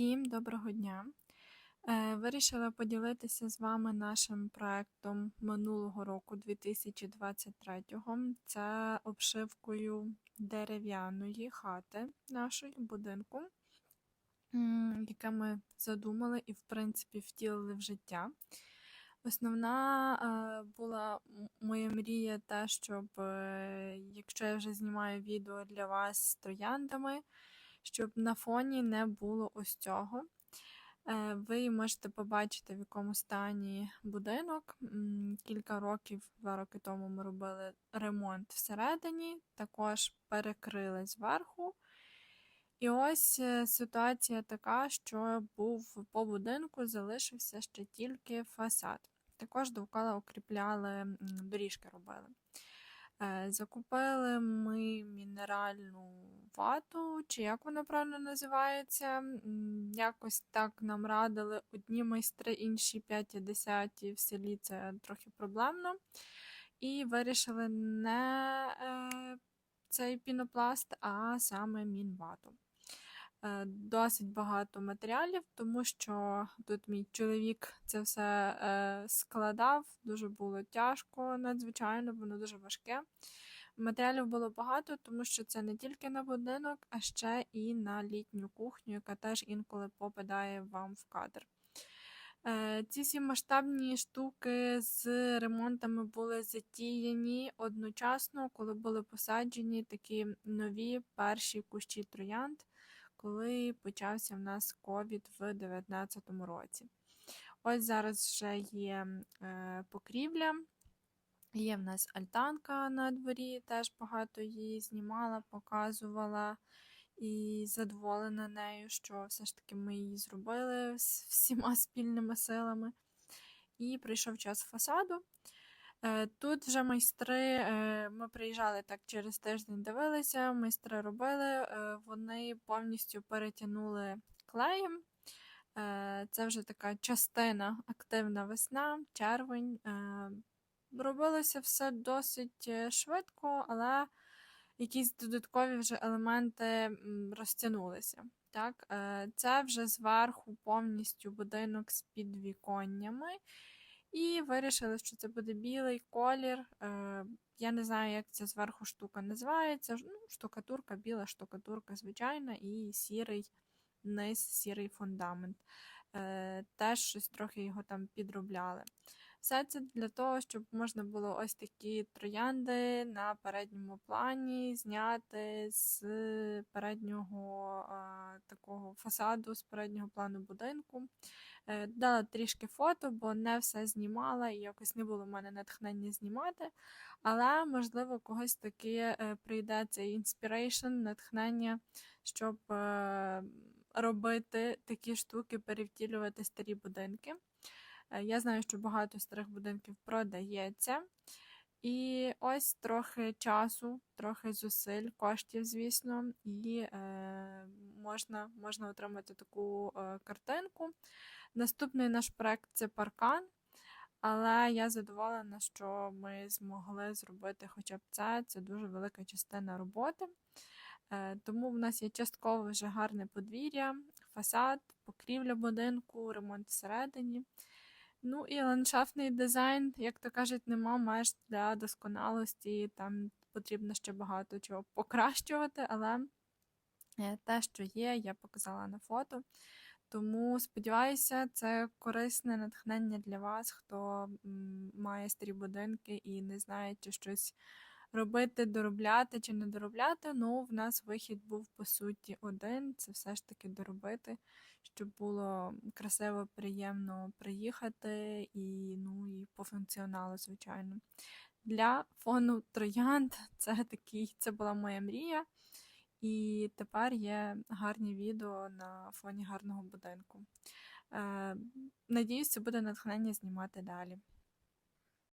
Всім доброго дня! Е, Вирішила поділитися з вами нашим проектом минулого року, 2023-го. Це обшивкою дерев'яної хати нашої будинку, яке ми задумали і, в принципі, втілили в життя. Основна е, була моя мрія те, щоб е, якщо я вже знімаю відео для вас з трояндами, щоб на фоні не було ось цього. Е, Ви можете побачити, в якому стані будинок. Кілька років, два роки тому ми робили ремонт всередині, також перекрили зверху. І ось е, ситуація така, що був по будинку, залишився ще тільки фасад. Також довкола укріпляли, доріжки робили. Е, Закупили ми мінеральну вату, чи як вона правильно називається. Якось так нам радили одні майстри, інші п'яті, десяті в селі це трохи проблемно. І вирішили не е, цей пінопласт, а саме мінвату. Е, Досить багато матеріалів, тому що тут мій чоловік це все е, складав, дуже було тяжко, надзвичайно, воно дуже важке. Матеріалів було багато, тому що це не тільки на будинок, а ще і на літню кухню, яка теж інколи попадає вам в кадр. Е, Ці всі масштабні штуки з ремонтами були затіяні одночасно, коли були посаджені такі нові перші кущі троянд, коли почався в нас ковід в 2019 році. Ось зараз вже є е, покрівля. Є в нас альтанка на дворі, теж багато її знімала, показувала і задоволена нею, що все ж таки ми її зробили з всіма спільними силами. І прийшов час фасаду. Е, Тут вже майстри, е, ми приїжджали так через тиждень, дивилися, майстри робили, е, вони повністю перетягнули клеєм. Це вже така частина активна весна, червень. Робилося все досить швидко, але якісь додаткові вже елементи розтягнулися. Так? Це вже зверху повністю будинок з підвіконнями. І вирішили, що це буде білий колір. Е, Я не знаю, як ця зверху штука називається. Ну, штукатурка, біла штукатурка, звичайна, і сірий низ, сірий фундамент. Е, Теж щось трохи його там підробляли. Все це для того, щоб можна було ось такі троянди на передньому плані зняти з переднього такого фасаду, з переднього плану будинку. Е, Дала трішки фото, бо не все знімала і якось не було в мене натхнення знімати. Але, можливо, когось таки е, прийде цей інспірейшн, натхнення, щоб е, робити такі штуки, перевтілювати старі будинки. Е, Я знаю, що багато старих будинків продається. І ось трохи часу, трохи зусиль, коштів, звісно, і е, можна, можна отримати таку е, картинку. Наступний наш проект це паркан. Але я задоволена, що ми змогли зробити хоча б це. Це дуже велика частина роботи. Е, Тому в нас є частково вже гарне подвір'я, фасад, покрівля будинку, ремонт всередині. Ну і ландшафтний дизайн, як то кажуть, нема меж для досконалості. Там потрібно ще багато чого покращувати, але е, те, що є, я показала на фото. Тому сподіваюся, це корисне натхнення для вас, хто має старі будинки і не знає, чи щось робити, доробляти чи не доробляти. Ну, в нас вихід був по суті один: це все ж таки доробити, щоб було красиво, приємно приїхати і, ну, і по функціоналу, звичайно. Для фону троянд це такий, це була моя мрія. І тепер є гарні відео на фоні гарного будинку. Е, надіюсь, це буде натхнення знімати далі.